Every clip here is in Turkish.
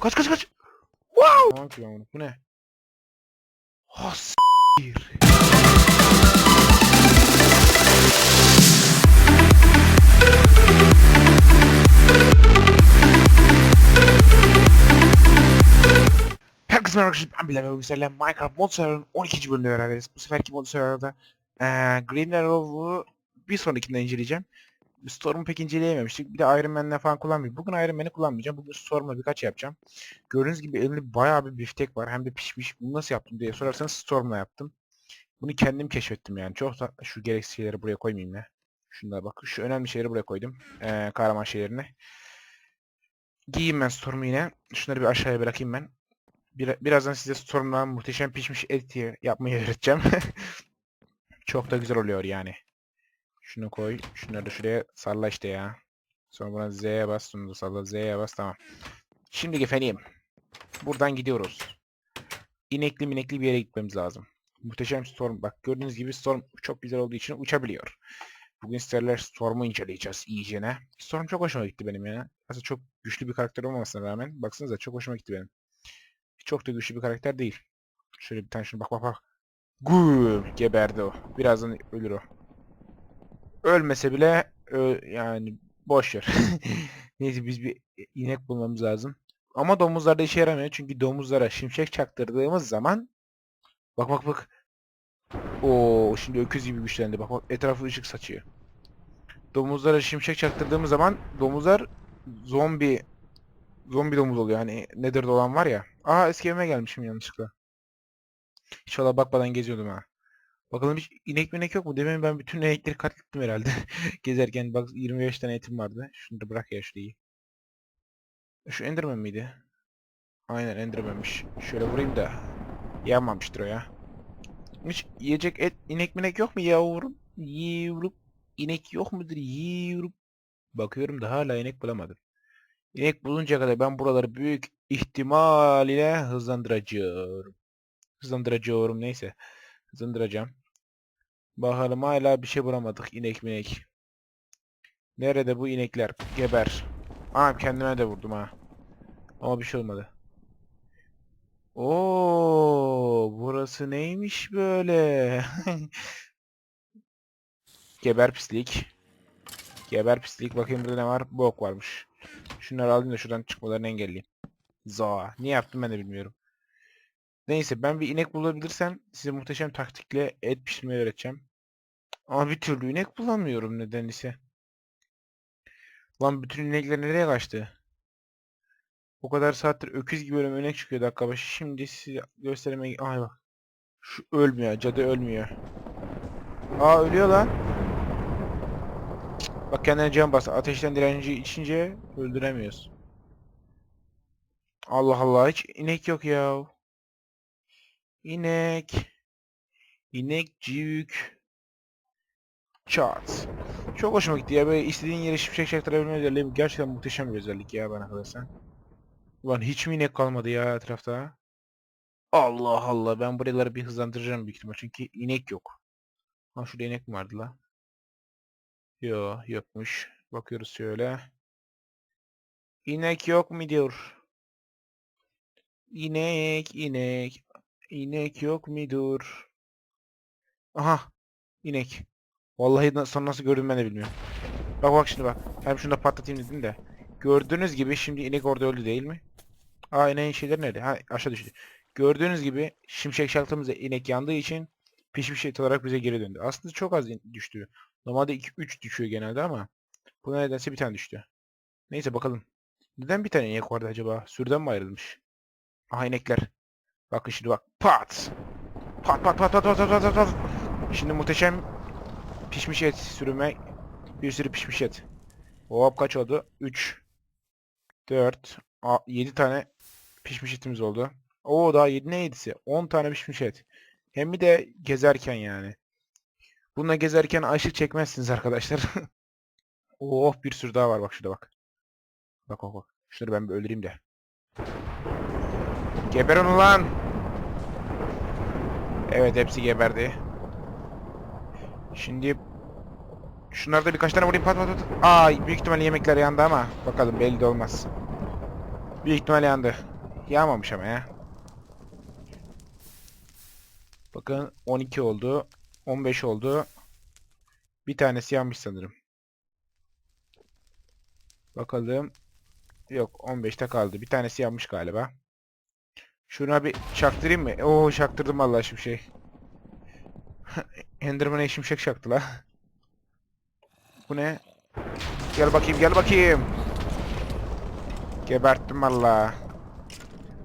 Kaç kaç kaç. Wow. Ki ben bunu. Bu ne? Ha s***ir. Herkese merhaba arkadaşlar ben Bilal ve bugün sizlerle Minecraft mod server'ın 12. bölümünde beraberiz. Bu seferki mod server'da eee Green Arrow'u bir sonrakinde inceleyeceğim. Storm'u pek inceleyememiştik. Bir de Iron Man'le falan kullanmayacağım. Bugün Iron Man'i kullanmayacağım. Bugün Storm'la birkaç yapacağım. Gördüğünüz gibi elimde bayağı bir biftek var. Hem de pişmiş. Bunu nasıl yaptım diye sorarsanız Storm'la yaptım. Bunu kendim keşfettim yani. Çok da şu gereksiz şeyleri buraya koymayayım ya. Şunlara bak. Şu önemli şeyleri buraya koydum. Eee kahraman şeylerini. Giyeyim ben Storm'u yine. Şunları bir aşağıya bırakayım ben. Bir, birazdan size Storm'dan muhteşem pişmiş et yapmayı öğreteceğim. Çok da güzel oluyor yani. Şunu koy. Şunları şuraya salla işte ya. Sonra buna Z'ye bas. Şunu da salla. Z'ye bas. Tamam. Şimdi efendim. Buradan gidiyoruz. İnekli minekli bir yere gitmemiz lazım. Muhteşem Storm. Bak gördüğünüz gibi Storm çok güzel olduğu için uçabiliyor. Bugün sizlerle Storm'u inceleyeceğiz iyicene. Storm çok hoşuma gitti benim ya. Aslında çok güçlü bir karakter olmamasına rağmen. Baksanıza çok hoşuma gitti benim. Çok da güçlü bir karakter değil. Şöyle bir tane şunu bak bak bak. Güm geberdi o. Birazdan ölür o. Ölmese bile ö- yani boş ver. Neyse biz bir inek bulmamız lazım. Ama domuzlarda işe yaramıyor çünkü domuzlara şimşek çaktırdığımız zaman bak bak bak. Oo şimdi öküz gibi güçlendi. Bak bak etrafı ışık saçıyor. Domuzlara şimşek çaktırdığımız zaman domuzlar zombi zombi domuz oluyor. Hani Nether'da olan var ya. Aa eski evime gelmişim yanlışlıkla. Hiç valla bakmadan geziyordum ha. Bakalım hiç inek minek yok mu? Demin ben bütün inekleri katlettim herhalde. Gezerken bak 25 tane etim vardı. Şunu da bırak ya şurayı. Şu Enderman miydi? Aynen Enderman'miş. Şöyle vurayım da. Yanmamıştır o ya. Hiç yiyecek et, inek minek yok mu yavrum? Yavrum. İnek yok mudur yavrum? Bakıyorum da hala inek bulamadım. İnek buluncaya kadar ben buraları büyük ihtimal ile hızlandıracağım. Hızlandıracağım neyse. Hızlandıracağım. Bakalım hala bir şey bulamadık inek minek. Nerede bu inekler? Geber. Aa kendime de vurdum ha. Ama bir şey olmadı. Oo, burası neymiş böyle? Geber pislik. Geber pislik. Bakayım burada ne var? Bok varmış. Şunları alayım da şuradan çıkmalarını engelleyeyim. Za. Niye yaptım ben de bilmiyorum. Neyse ben bir inek bulabilirsem size muhteşem taktikle et pişirmeyi öğreteceğim. Ama bir türlü inek bulamıyorum nedense. Lan bütün inekler nereye kaçtı? O kadar saattir öküz gibi önüme inek çıkıyor dakika başı. Şimdi size göstermeye... Ay bak. Şu ölmüyor. Cadı ölmüyor. Aa ölüyor lan. Bak kendine can bas. Ateşten direnci içince öldüremiyoruz. Allah Allah hiç inek yok ya. İnek. İnekcik. Çat. Çok hoşuma gitti ya. Böyle istediğin yere şimşek çaktırabilme özelliği gerçekten muhteşem bir özellik ya bana kalırsa. Ulan hiç mi inek kalmadı ya etrafta? Allah Allah ben buraları bir hızlandıracağım büyük ihtimal çünkü inek yok. Ha şurada inek mi vardı la? Yo yokmuş. Bakıyoruz şöyle. İnek yok mu diyor. İnek inek. İnek yok mudur? Aha inek. Vallahi na- sonra nasıl gördüm ben de bilmiyorum. Bak bak şimdi bak. Hem şunu da patlatayım dedim de. Gördüğünüz gibi şimdi inek orada öldü değil mi? Aa ineğin şeyleri nerede? Ha aşağı düştü. Gördüğünüz gibi şimşek çaktığımızda inek yandığı için pişmiş et olarak bize geri döndü. Aslında çok az düştü. Normalde 2-3 düşüyor genelde ama bu nedense bir tane düştü. Neyse bakalım. Neden bir tane inek vardı acaba? Sürüden mi ayrılmış? Aha inekler. Bakın şimdi bak. Pat! Pat pat pat pat pat pat pat pat. Şimdi muhteşem pişmiş et sürüme. Bir sürü pişmiş et. Hop kaç oldu? 3 4 7 tane pişmiş etimiz oldu. Oo daha 7 ne 7'si? 10 tane pişmiş et. Hem bir de gezerken yani. Bununla gezerken aşık çekmezsiniz arkadaşlar. oh bir sürü daha var bak şurada bak. Bak bak bak. Şunları ben bir öldüreyim de. Geber onu lan. Evet hepsi geberdi. Şimdi şunlarda birkaç tane vurayım pat pat pat. Aa büyük ihtimalle yemekler yandı ama bakalım belli de olmaz. Büyük ihtimal yandı. Yanmamış ama ya. Bakın 12 oldu. 15 oldu. Bir tanesi yanmış sanırım. Bakalım. Yok 15'te kaldı. Bir tanesi yanmış galiba. Şuna bir çaktırayım mı? Oo çaktırdım vallahi şimdi şey. Enderman'e şimşek çaktı la. Bu ne? Gel bakayım gel bakayım. Geberttim valla.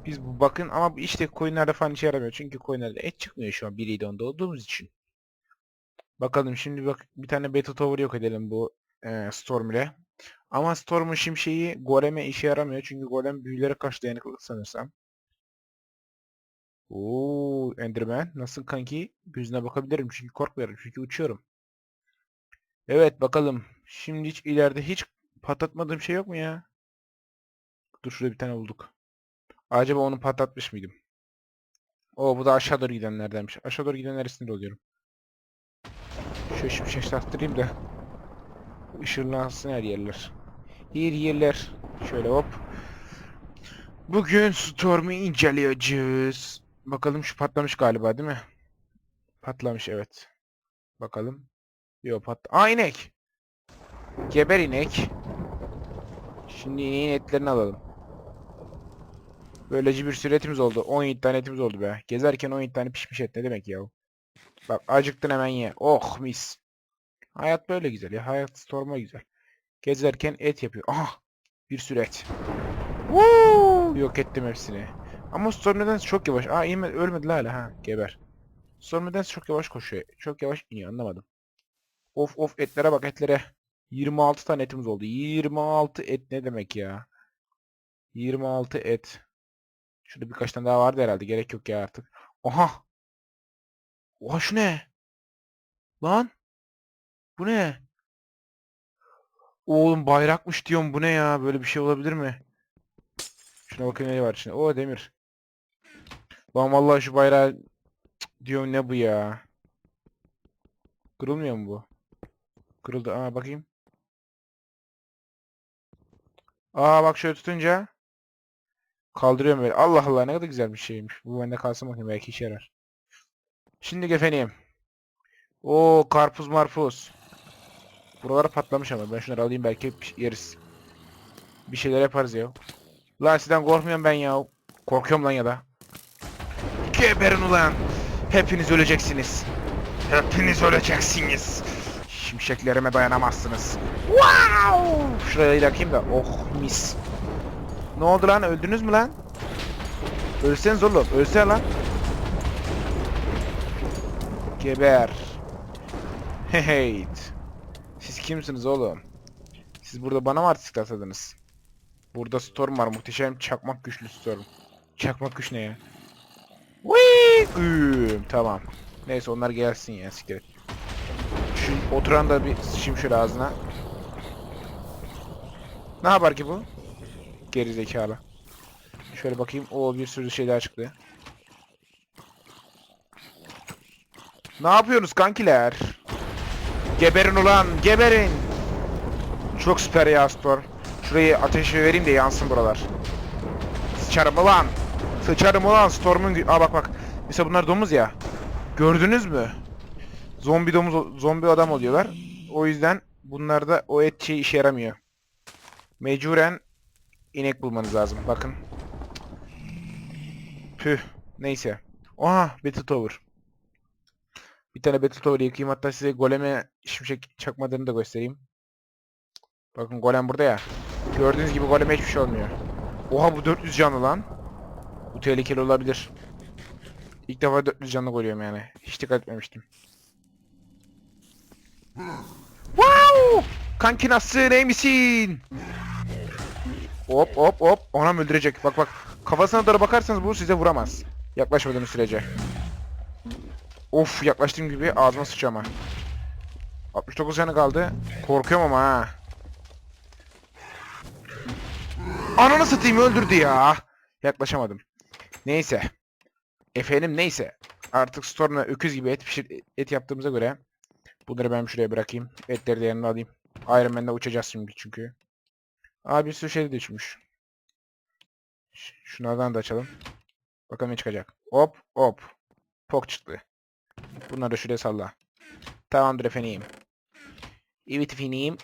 Biz bu bakın ama işte coinlerde falan işe yaramıyor. Çünkü coinlerde et çıkmıyor şu an 1.7.10'da olduğumuz için. Bakalım şimdi bak bir tane beta tower yok edelim bu e, Storm ile. Ama Storm'un şimşeği goleme işe yaramıyor. Çünkü golem büyülere karşı dayanıklı sanırsam. Oo, Enderman nasıl kanki? Gözüne bakabilirim çünkü korkmuyorum çünkü uçuyorum. Evet bakalım. Şimdi hiç ileride hiç patlatmadığım şey yok mu ya? Dur şurada bir tane bulduk. Acaba onu patlatmış mıydım? O bu da aşağı doğru gidenlerdenmiş. Aşağı doğru gidenler sinir oluyorum. Şöyle şimşek taktırayım da ışınlansın her yerler. Her yerler. Şöyle hop. Bugün Storm'u inceleyeceğiz. Bakalım şu patlamış galiba değil mi? Patlamış evet. Bakalım. Yok pat. Aa inek. Geber inek. Şimdi ineğin etlerini alalım. Böylece bir sürü etimiz oldu. 17 tane etimiz oldu be. Gezerken 17 tane pişmiş et ne demek ya? Bak acıktın hemen ye. Oh mis. Hayat böyle güzel ya. Hayat storma güzel. Gezerken et yapıyor. Aha! Bir sürü et. Woo! Yok ettim hepsini. Ama Storm nedense çok yavaş. Aa inme, ölmedi la hala ha. Geber. Storm nedense çok yavaş koşuyor. Çok yavaş iniyor anlamadım. Of of etlere bak etlere. 26 tane etimiz oldu. 26 et ne demek ya? 26 et. Şurada birkaç tane daha vardı herhalde. Gerek yok ya artık. Oha! Oha şu ne? Lan? Bu ne? Oğlum bayrakmış diyorum. Bu ne ya? Böyle bir şey olabilir mi? Şuna bakın ne var içinde. O demir. Lan vallahi şu bayrağı Cık, diyorum ne bu ya? Kırılmıyor mu bu? Kırıldı. Aa bakayım. Aa bak şöyle tutunca kaldırıyorum böyle. Allah Allah ne kadar güzel bir şeymiş. Bu bende kalsın bakayım belki işe yarar. Şimdi efendim. Oo karpuz marpuz. Buralar patlamış ama ben şunları alayım belki piş- yeriz. Bir şeyler yaparız ya. Lan sizden korkmuyorum ben ya. Korkuyorum lan ya da. Geberin ulan. Hepiniz öleceksiniz. Hepiniz öleceksiniz. Şimşeklerime dayanamazsınız. Wow! Şuraya yakayım da. Oh mis. Ne oldu lan? Öldünüz mü lan? Ölseniz oğlum. Ölsene lan. Geber. Heyt. Siz kimsiniz oğlum? Siz burada bana mı artistik atadınız? Burada Storm var. Muhteşem çakmak güçlü Storm. Çakmak güç ne ya? Güm, tamam. Neyse onlar gelsin ya siktir. Şu oturan da bir sıçayım şöyle ağzına. Ne yapar ki bu? Geri zekalı. Şöyle bakayım. O bir sürü şey daha çıktı. Ne yapıyorsunuz kankiler? Geberin ulan, geberin. Çok süper ya Storm. Şurayı ateşe vereyim de yansın buralar. Sıçarım ulan. Sıçarım ulan Storm'un... gü- Aa bak bak. Mesela bunlar domuz ya. Gördünüz mü? Zombi domuz, zombi adam oluyorlar. O yüzden bunlarda o et şey işe yaramıyor. Mecburen inek bulmanız lazım. Bakın. Püh. Neyse. Oha Battle Tower. Bir tane Battle Tower yıkayayım. Hatta size goleme şimşek çakmadığını da göstereyim. Bakın golem burada ya. Gördüğünüz gibi goleme hiçbir şey olmuyor. Oha bu 400 canlı lan. Bu tehlikeli olabilir. İlk defa 400 canlı koyuyorum yani. Hiç dikkat etmemiştim. Wow! Kanki nasılsın iyi misin? Hop hop hop. Ona mı öldürecek? Bak bak. Kafasına doğru bakarsanız bu size vuramaz. Yaklaşmadığınız sürece. Of yaklaştığım gibi ağzıma sıçıyor ama. 69 canı kaldı. Korkuyorum ama ha. Ananı satayım öldürdü ya. Yaklaşamadım. Neyse. Efendim neyse. Artık Storm'la öküz gibi et pişir et yaptığımıza göre bunları ben şuraya bırakayım. Etleri de yanına alayım. Iron Man'le uçacağız şimdi çünkü. Aa bir sürü şey de düşmüş. Şunlardan da açalım. Bakalım ne çıkacak. Hop hop. Pok çıktı. Bunları da şuraya salla. Tamamdır efendim. Evet efendim.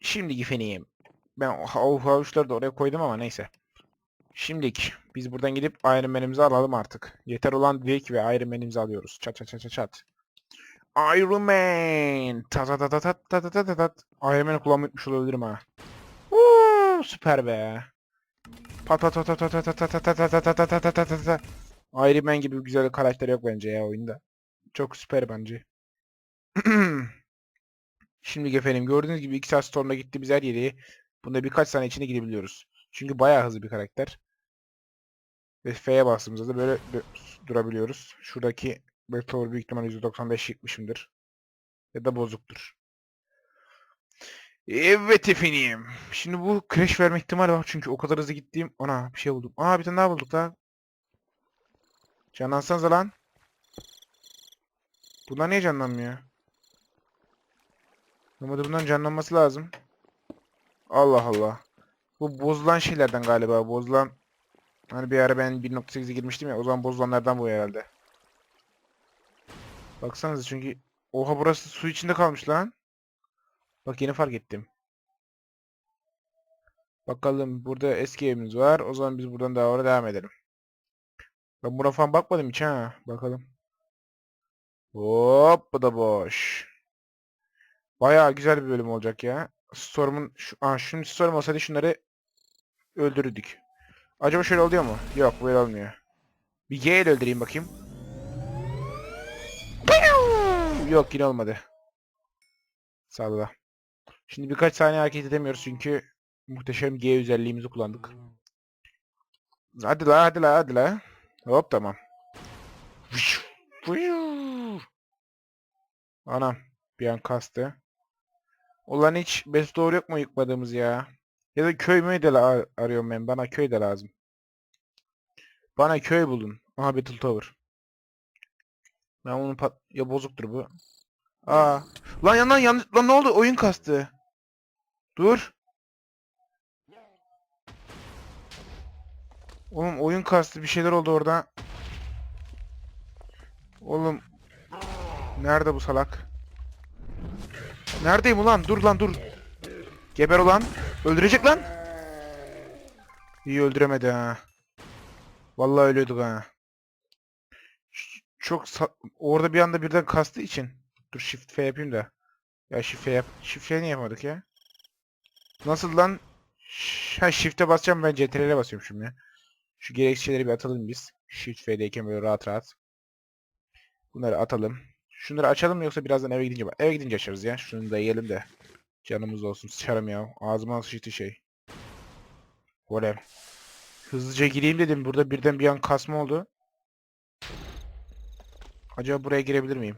Şimdiki efendim. Ben o havuçları da oraya koydum ama neyse. Şimdilik biz buradan gidip Iron Man'imizi alalım artık. Yeter olan dedik ve Iron Man'imizi alıyoruz. Çat çat çat çat. Iron Man. Ta ta ta ta ta ta ta ta ta ta. Iron Man'i kullanmış olabilirim ha. Uuu, süper be. Pat pat pat pat pat pat pat pat pat pat pat pat pat pat pat. Iron Man gibi bir güzel karakter yok bence ya oyunda. Çok süper bence. Şimdi efendim gördüğünüz gibi 2 saat sonra gitti biz her yere. Bunda birkaç saniye içinde gidebiliyoruz. Çünkü bayağı hızlı bir karakter. Ve F'ye bastığımızda da böyle durabiliyoruz. Şuradaki Battle büyük ihtimal %95 yıkmışımdır. Ya da bozuktur. Evet efendim. Şimdi bu crash verme ihtimali var çünkü o kadar hızlı gittiğim... Ana bir şey buldum. Aa bir tane daha bulduk daha. Canlansanıza lan. Bunlar niye canlanmıyor? Normalde bundan canlanması lazım. Allah Allah. Bu bozulan şeylerden galiba. Bozulan... Hani bir ara ben 1.8'e girmiştim ya. O zaman bozulanlardan bu herhalde. Baksanıza çünkü... Oha burası su içinde kalmış lan. Bak yeni fark ettim. Bakalım burada eski evimiz var. O zaman biz buradan daha devam edelim. Ben buna falan bakmadım hiç ha. Bakalım. Hop bu da boş. Bayağı güzel bir bölüm olacak ya. Storm'un şu an şimdi Storm olsaydı şunları öldürürdük. Acaba şöyle oluyor mu? Yok böyle olmuyor. Bir G ile öldüreyim bakayım. Yok yine olmadı. Salla. Şimdi birkaç saniye hareket edemiyoruz çünkü muhteşem G özelliğimizi kullandık. Hadi la hadi la hadi la. Hop tamam. Anam bir an kastı. Ulan hiç best doğru yok mu yıkmadığımız ya? Ya da köy mü de arıyorum ben. Bana köy de lazım. Bana köy bulun. Aha Battle Tower. Ben onu pat... Ya bozuktur bu. Aa. Lan yandan yan... Lan ne oldu? Oyun kastı. Dur. Oğlum oyun kastı. Bir şeyler oldu orada. Oğlum. Nerede bu salak? Neredeyim ulan? Dur lan dur. Geber ulan. Öldürecek lan. İyi öldüremedi ha. Vallahi ölüyorduk ha. Çok orada bir anda birden kastığı için. Dur shift F yapayım da. Ya shift F yap. Shift F niye yapmadık ya? Nasıl lan? Ş- Ha shift'e basacağım ben CTRL'e basıyorum şimdi. Şu gereksiz şeyleri bir atalım biz. Shift F'deyken böyle rahat rahat. Bunları atalım. Şunları açalım yoksa birazdan eve gidince Eve gidince açarız ya. Şunu da yiyelim de. Canımız olsun. Sıçarım ya. Ağzıma sıçtı şey. Golem. Hızlıca gireyim dedim. Burada birden bir an kasma oldu. Acaba buraya girebilir miyim?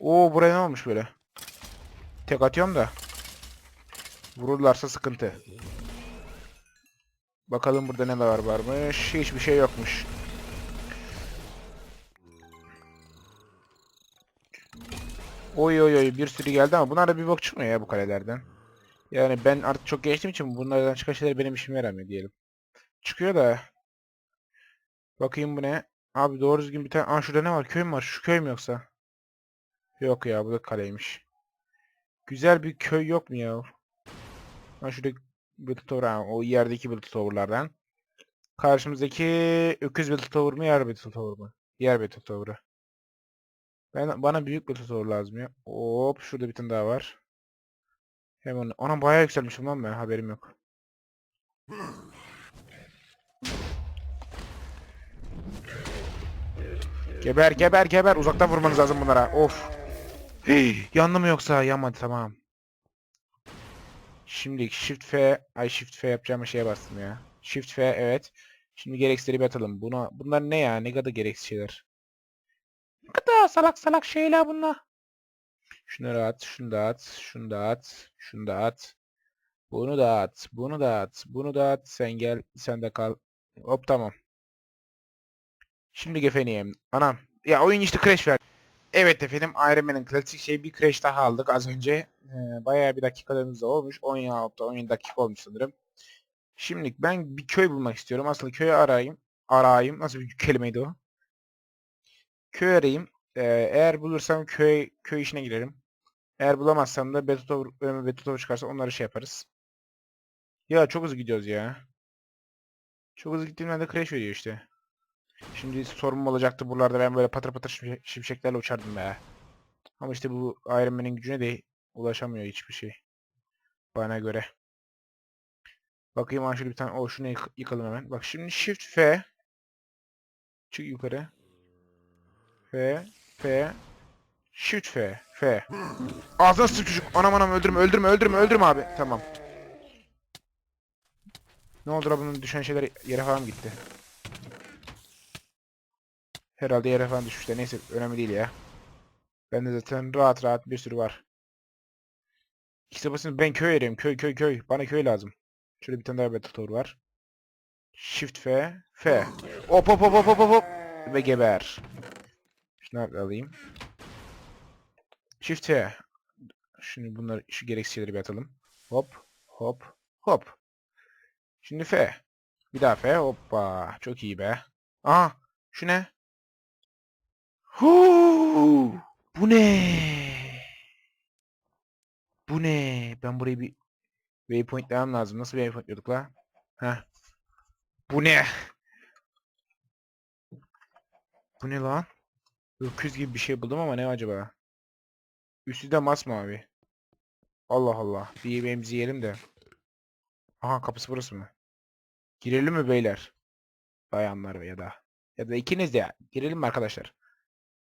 Oo buraya ne olmuş böyle? Tek atıyorum da. Vururlarsa sıkıntı. Bakalım burada ne var varmış. Hiçbir şey yokmuş. Oy oy oy bir sürü geldi ama bunlar da bir bok çıkmıyor ya bu kalelerden. Yani ben artık çok geçtiğim için bunlardan çıkan şeyler benim işime yaramıyor diyelim. Çıkıyor da. Bakayım bu ne? Abi doğru düzgün bir tane... Aa şurada ne var? Köy mü var? Şu köy mü yoksa? Yok ya bu da kaleymiş. Güzel bir köy yok mu ya? Ha şurada Battle Tower ha, o yerdeki Battle Tower'lardan. Karşımızdaki öküz Battle Tower mı yer Battle Tower mı? Yer Battle Tower'ı. Ben bana büyük Battle Tower lazım ya. Hop şurada bir tane daha var. Hemen ona bayağı yükselmişim lan ben haberim yok. Geber geber geber uzaktan vurmanız lazım bunlara. Of. Hey, yandı mı yoksa? Yanmadı tamam. Şimdi Shift F, ay Shift F yapacağım şeye bastım ya. Shift F evet. Şimdi gereksizleri bir atalım. Buna, bunlar ne ya? Ne kadar gereksiz şeyler. Ne kadar salak salak şeyler bunlar. Şunları at, şunu da at, şunu da at, şunu da at. Bunu da at, bunu da at, bunu da at. Sen gel, sen de kal. Hop tamam. Şimdi efendim. Anam. Ya oyun işte crash ver. Evet efendim Iron Man'in klasik şey bir crash daha aldık az önce. Ee, bayağı bir dakikalarımız da olmuş. 16 17 dakika olmuş sanırım. Şimdi ben bir köy bulmak istiyorum. Aslında köyü arayayım. Arayayım. Nasıl bir kelimeydi o? Köy arayayım. Ee, eğer bulursam köy köy işine girerim. Eğer bulamazsam da Betutov, önüme çıkarsa onları şey yaparız. Ya çok hızlı gidiyoruz ya. Çok hızlı gittiğimden de crash veriyor işte. Şimdi sorunum olacaktı buralarda ben böyle patır patır şimşek- şimşeklerle uçardım be. Ama işte bu Iron Man'in gücüne de ulaşamıyor hiçbir şey. Bana göre. Bakayım ha şöyle bir tane. O şunu yık- yıkalım hemen. Bak şimdi Shift F. Çık yukarı. F. F. Shift F. F. Ağzına sıçtı çocuk. Anam anam öldürme öldürme öldürme öldürme abi. Tamam. Ne oldu la bunun düşen şeyler yere falan gitti? Herhalde yere falan düşmüşler. Neyse önemli değil ya. Bende zaten rahat rahat bir sürü var. İkisi basın ben köy arıyorum. Köy köy köy. Bana köy lazım. Şöyle bir tane daha Battletoad var. Shift F. F. Hop hop hop hop hop hop. Ve geber. Şunu alayım. Shift F. Şimdi bunları şu gereksiz şeyleri bir atalım. Hop hop hop. Şimdi F. Bir daha F. Hoppa. Çok iyi be. Aha. Şu ne? Huu, bu ne? Bu ne? Ben burayı bir waypoint demem lazım. Nasıl waypointliyorduk la? Heh. Bu ne? Bu ne lan? Öküz gibi bir şey buldum ama ne acaba? Üstü de masmavi. Allah Allah. Bir yemeğimizi yiyelim de. Aha kapısı burası mı? Girelim mi beyler? Bayanlar ya da. Ya da ikiniz de ya. Girelim mi arkadaşlar?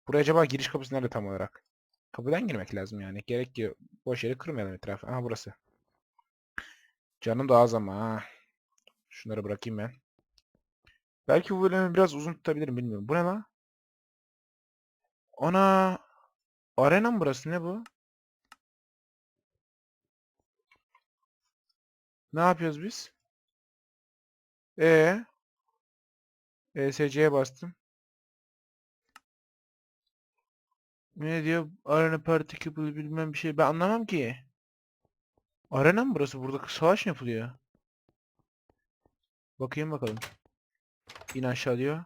Buraya acaba giriş kapısı nerede tam olarak? Kapıdan girmek lazım yani. Gerek ki boş yere kırmayalım etrafı. Aha burası. Canım da az ama ha. Şunları bırakayım ben. Belki bu bölümü biraz uzun tutabilirim bilmiyorum. Bu ne lan? Ana! Arena mı burası? Ne bu? Ne yapıyoruz biz? E ESC'ye bastım. Ne diyor? Arena particle bilmem bir şey. Ben anlamam ki. Arena mı burası? Burada savaş mı yapılıyor? Bakayım bakalım. İn aşağı diyor.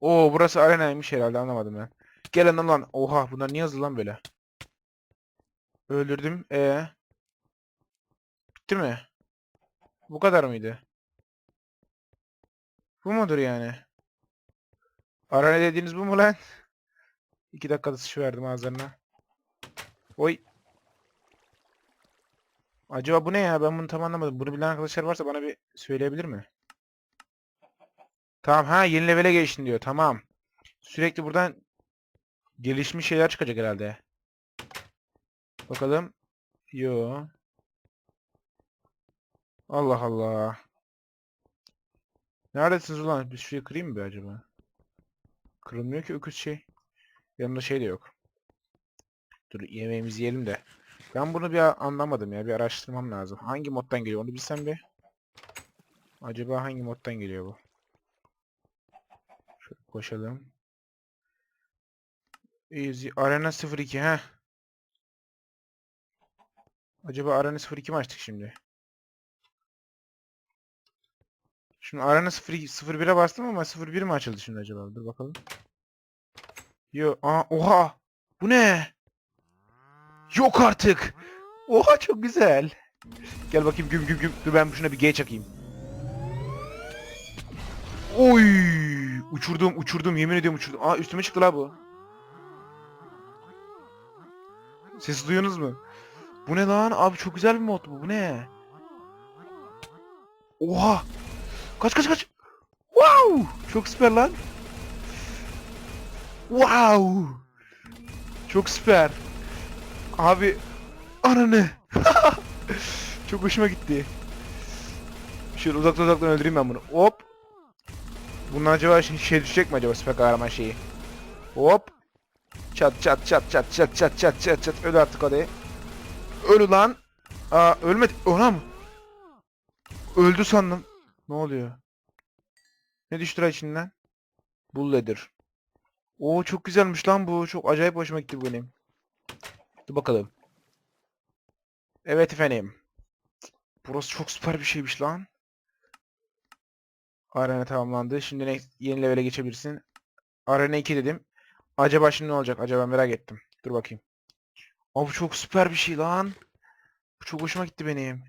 Oo burası arenaymış herhalde anlamadım ben. Gel lan. Oha bunlar niye yazılı lan böyle? Öldürdüm. E Bitti mi? Bu kadar mıydı? Bu mudur yani? Arena dediğiniz bu mu lan? İki dakikada sıçıverdim ağızlarına. Oy. Acaba bu ne ya? Ben bunu tam anlamadım. Bunu bilen arkadaşlar varsa bana bir söyleyebilir mi? Tamam ha yeni levele geçtin diyor. Tamam. Sürekli buradan gelişmiş şeyler çıkacak herhalde. Bakalım. Yo. Allah Allah. Neredesiniz ulan? Bir şurayı kırayım mı be acaba? Kırılmıyor ki öküz şey. Yanında şey de yok. Dur yemeğimizi yiyelim de. Ben bunu bir anlamadım ya. Bir araştırmam lazım. Hangi moddan geliyor onu bilsem bir. Acaba hangi moddan geliyor bu? Şöyle koşalım. Easy. Arena 02 ha. Acaba Arena 02 mi açtık şimdi? Şimdi Arena 02 01'e bastım ama 01 mi açıldı şimdi acaba? Dur bakalım. Yo, aa, oha! Bu ne? Yok artık. Oha çok güzel. Gel bakayım güm güm güm. Dur ben şuna bir G çakayım. Oy! Uçurdum uçurdum yemin ediyorum uçurdum. Aa üstüme çıktı la bu. Sesi duyuyorsunuz mu? Bu ne lan? Abi çok güzel bir mod bu. Bu ne? Oha! Kaç kaç kaç! Wow! Çok süper lan. Wow! Çok süper. Abi ananı. Çok hoşuma gitti. Şöyle uzaktan uzaktan öldüreyim ben bunu. Hop. Bunun acaba şey, şey düşecek mi acaba süper kahraman şeyi? Hop. Çat çat çat çat çat çat çat çat çat öl artık hadi. Öl lan. Aa ölmedi. Ona mı? Öldü sandım. Ne oluyor? Ne düştü içinden? Bull leather. Oo çok güzelmiş lan bu. Çok acayip hoşuma gitti benim. Dur bakalım. Evet efendim. Burası çok süper bir şeymiş lan. Arena tamamlandı. Şimdi ne, yeni levele geçebilirsin. Arena 2 dedim. Acaba şimdi ne olacak? Acaba merak ettim. Dur bakayım. Aa bu çok süper bir şey lan. Bu çok hoşuma gitti benim.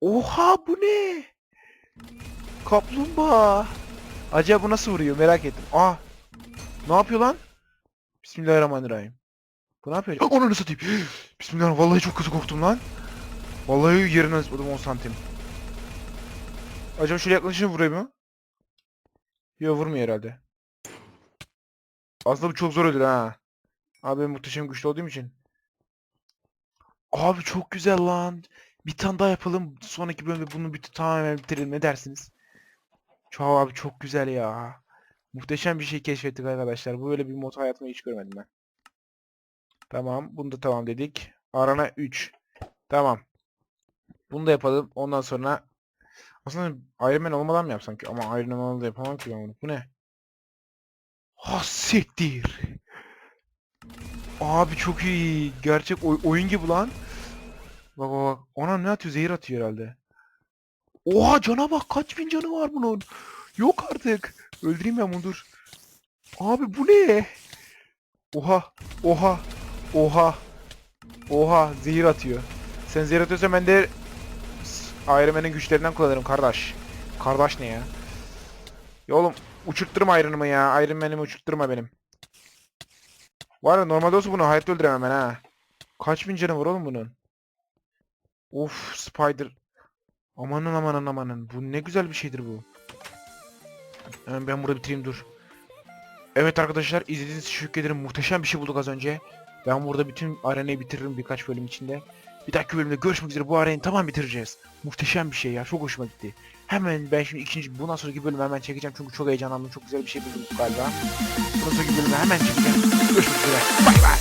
Oha bu ne? Kaplumbağa. Acaba bu nasıl vuruyor merak ettim. Aa. Ne yapıyor lan? Bismillahirrahmanirrahim. Bu ne yapıyor? Onu nasıl satayım? Bismillahirrahmanirrahim. Vallahi çok kötü korktum lan. Vallahi yerine zıpladım 10 santim. Acaba şöyle yaklaşınca vuruyor mu? Yok vurmuyor herhalde. Aslında bu çok zor ödül ha. Abi muhteşem güçlü olduğum için. Abi çok güzel lan. Bir tane daha yapalım. Sonraki bölümde bunu bir tamamen bitirelim. Ne dersiniz? Çok abi çok güzel ya. Muhteşem bir şey keşfettik arkadaşlar. Bu böyle bir mod hayatımda hiç görmedim ben. Tamam. Bunu da tamam dedik. Arana 3. Tamam. Bunu da yapalım. Ondan sonra aslında Iron Man olmadan mı yapsam ki? Ama Iron Man olmadan da yapamam ki ben bunu. Bu ne? Ha siktir. Abi çok iyi. Gerçek oy- oyun gibi lan. Bak bak bak. Ona ne atıyor? Zehir atıyor herhalde. Oha cana bak. Kaç bin canı var bunun. Yok artık. Öldüreyim ben bunu dur. Abi bu ne? Oha. Oha. Oha. Oha. Zehir atıyor. Sen zehir atıyorsan ben de Iron Man'in güçlerinden kullanırım kardeş. Kardeş ne ya? Ya oğlum uçurtturma Iron'ımı ya. Iron Man'imi uçurtturma benim. Var ya normalde olsa bunu hayatta öldüremem ben ha. Kaç bin canı var oğlum bunun? Of Spider. Amanın amanın amanın. Bu ne güzel bir şeydir bu. Hemen ben burada bitireyim dur. Evet arkadaşlar izlediğiniz için teşekkür ederim. Muhteşem bir şey bulduk az önce. Ben burada bütün arenayı bitiririm birkaç bölüm içinde. Bir dahaki bölümde görüşmek üzere bu arenayı tamam bitireceğiz. Muhteşem bir şey ya çok hoşuma gitti. Hemen ben şimdi ikinci bundan sonraki bölümü hemen çekeceğim çünkü çok heyecanlandım. Çok güzel bir şey buldum galiba. Bundan sonraki bölümü hemen çekeceğim. Görüşmek üzere. Bay bay.